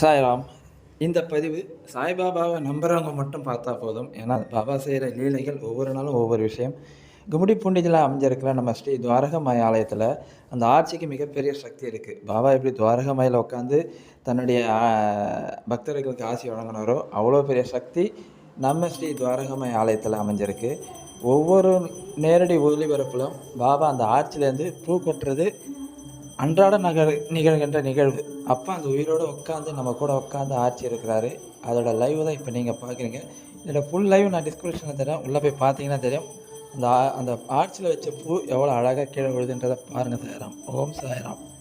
சாய்ராம். இந்த பதிவு சாய்பாபாவை நம்புறவங்க மட்டும் பார்த்தா போதும். ஏன்னா பாபா செய்கிற லீலைகள் ஒவ்வொரு நாளும் ஒவ்வொரு விஷயம். கும்மிடிப்பூண்டியில் அமைஞ்சிருக்கிற நம்ம ஸ்ரீ துவாரகமாய் ஆலயத்தில் அந்த ஆட்சிக்கு மிகப்பெரிய சக்தி இருக்குது பாபா எப்படி துவாரகமாயில் உட்காந்து தன்னுடைய பக்தர்களுக்கு ஆசி வழங்கினாரோ அவ்வளோ பெரிய சக்தி நம்ம ஸ்ரீ துவாரகமாய் ஆலயத்தில் அமைஞ்சிருக்கு. ஒவ்வொரு நேரடி ஒளிபரப்பிலும் பாபா அந்த ஆட்சியிலேருந்து பூ கொட்டுறது அன்றாட நகர் நிகழ்கின்ற நிகழ்வு. அப்போ அந்த உயிரோடு உட்காந்து நம்ம கூட உட்காந்து ஆட்சி இருக்கிறாரு. அதோட லைவ் தான் இப்போ நீங்கள் பார்க்குறீங்க இதில் ஃபுல் லைவ் நான் டிஸ்கிரிப்ஷனில் தரேன். உள்ளே போய் பார்த்தீங்கன்னா தெரியும். அந்த ஆ- அந்த ஆட்சியில் வச்ச பூ எவ்வளோ அழகாக கீழே விழுதுன்றதை பாருங்கள் சாயராம். ஓம் சாயராம்.